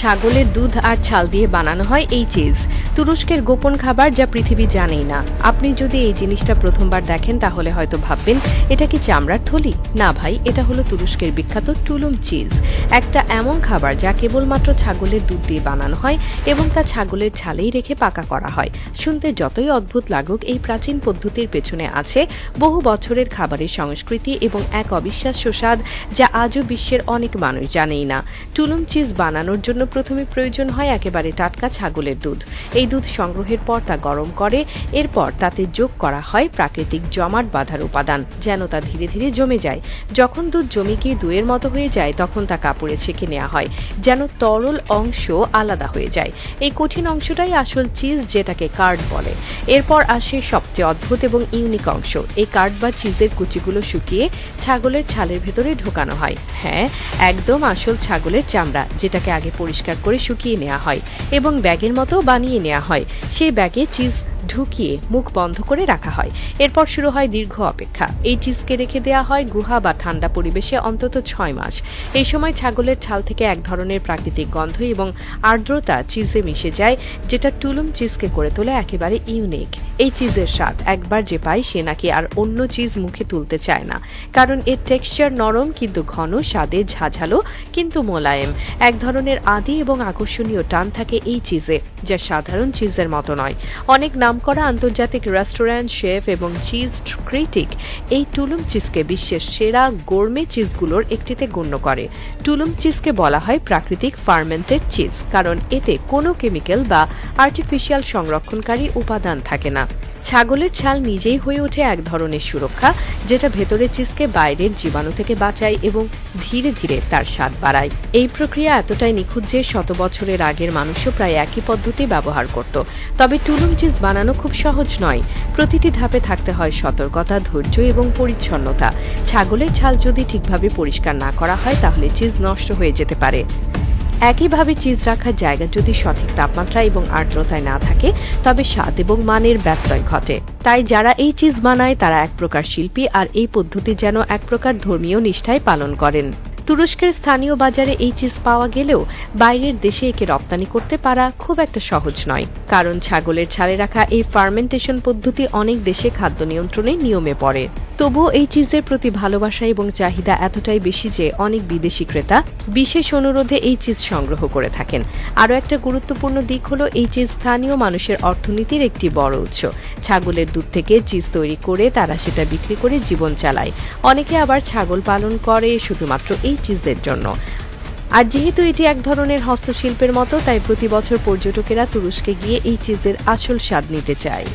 ছাগলের দুধ আর ছাল দিয়ে বানানো হয় এই চিজ। তুরস্কের গোপন খাবার যা পৃথিবী জানেই না। আপনি যদি এই জিনিসটা প্রথমবার দেখেন, তাহলে হয়তো ভাববেন, এটা কি চামড়ার থলি? না ভাই, এটা হলো তুরস্কের বিখ্যাত টুলুম চিজ। একটা এমন খাবার যা কেবলমাত্র ছাগলের দুধ দিয়ে বানানো হয় এবং তা ছাগলের ছালেই রেখে পাকা করা হয়। শুনতে যতই অদ্ভুত লাগুক, এই প্রাচীন পদ্ধতির পেছনে আছে বহু বছরের খাবারের সংস্কৃতি এবং এক অবিশ্বাস্য স্বাদ যা আজও বিশ্বের অনেক মানুষ জানেই না। টুলুম চিজ বানানোর জন্য প্রথমে প্রয়োজন হয় একেবারে টাটকা ছাগলের দুধ। এই দুধ সংগ্রহের পর তা গরম করে, এরপর তাতে যোগ করা হয় প্রাকৃতিক জমাট বাঁধার উপাদান, যেন তা ধীরে ধীরে জমে যায়। যখন দুধ জমে গিয়ে দুয়ের মতো হয়ে যায়, তখন তা কাপড়ে ছেঁকে নেওয়া হয়, যেন তরল অংশ আলাদা হয়ে যায়। এই কঠিন অংশটাই আসল চিজ যেটাকে কার্ড বলে। এরপর আসে সবচেয়ে অদ্ভুত এবং ইউনিক অংশ। এই কার্ড বা চিজের কুচিগুলো শুকিয়ে ছাগলের ছালের ভেতরে ঢোকানো হয়। হ্যাঁ একদম আসল ছাগলের চামড়া, যেটাকে আগে পরিষ্কার করে শুকিয়ে নেওয়া হয় এবং ব্যাগের মতো বানিয়ে নেওয়া হয়। সেই ব্যাগে চিজ ঢুকিয়ে মুখ বন্ধ করে রাখা হয়। এরপর শুরু হয় দীর্ঘ অপেক্ষা। এই চিজকে রেখে দেওয়া হয় গুহা বা ঠান্ডা পরিবেশে অন্তত ছয় মাস। এই সময় ছাগলের ছাল থেকে এক ধরনের প্রাকৃতিক গন্ধ এবং আর্দ্রতা চিজে মিশে যায়, যেটা টুলুম চিজকে করে তোলে একেবারে ইউনিক। এই চিজের স্বাদ একবার যে পায় সে নাকি আর অন্য চিজ মুখে তুলতে চায় না। কারণ এর টেক্সচার নরম কিন্তু ঘন, স্বাদে ঝাঝালো কিন্তু মোলায়েম। এক ধরনের আদি এবং আকর্ষণীয় টান থাকে এই চিজে, যা সাধারণ চিজের মতো নয়। অনেক নামকরা আন্তর্জাতিক রেস্টুরেন্ট, শেফ এবং চিজ ক্রিটিক এই টুলুম চিজকে বিশ্বের সেরা গোর্মে চিজগুলোর একটিতে গণ্য করে। টুলুম চিজকে বলা হয় প্রাকৃতিক ফার্মেন্টেড চিজ, কারণ এতে কোনো কেমিক্যাল বা আর্টিফিশিয়াল সংরক্ষণকারী উপাদান থাকে না। ছাগলের ছাল নিজেই হয়ে ওঠে এক ধরনের সুরক্ষা, যেটা ভেতরের চিজকে বাইরের জীবাণু থেকে বাঁচায় এবং ধীরে ধীরে তার স্বাদ বাড়ায়। এই প্রক্রিয়া এতটাই নিখুঁত যে শত বছরের আগের মানুষও প্রায় একই পদ্ধতি ব্যবহার করত। তবে টুলুম চিজ বানানো খুব সহজ নয়। প্রতিটি ধাপে থাকতে হয় সতর্কতা, ধৈর্য এবং পরিচ্ছন্নতা। ছাগলের ছাল যদি ঠিকভাবে পরিষ্কার না করা হয়, তাহলে চিজ নষ্ট হয়ে যেতে পারে। একইভাবে চিজ রাখার জায়গা যদি সঠিক তাপমাত্রা এবং আর্দ্রতায় না থাকে, তবে স্বাদ এবং মানের ব্যত্যয় ঘটে। তাই যারা এই চিজ বানায়, তারা এক প্রকার শিল্পী আর এই পদ্ধতি যেন এক প্রকার ধর্মীয় নিষ্ঠায় পালন করেন। তুরস্কের স্থানীয় বাজারে এই চিজ পাওয়া গেলেও, বাইরের দেশে একে রপ্তানি করতে পারা খুব একটা সহজ নয়। কারণ ছাগলের ছালে রাখা এই ফার্মেন্টেশন পদ্ধতি অনেক দেশে খাদ্য নিয়ন্ত্রণের নিয়মে পড়ে। তবুও এই চিজের প্রতি ভালোবাসা এবং চাহিদা এতটাই বেশি যে অনেক বিদেশি ক্রেতা বিশেষ অনুরোধে এই চিজ সংগ্রহ করে থাকেন। আরও একটা গুরুত্বপূর্ণ দিক হলো এই চিজ স্থানীয় মানুষের অর্থনীতির একটি বড় উৎস। ছাগলের দুধ থেকে চিজ তৈরি করে তারা সেটা বিক্রি করে জীবন চালায়। অনেকে আবার ছাগল পালন করে শুধুমাত্র এই চিজের জন্য। আর যেহেতু এটি এক ধরনের হস্তশিল্পের মতো, তাই প্রতি বছর পর্যটকেরা তুরস্কে গিয়ে এই চিজের আসল স্বাদ নিতে চায়।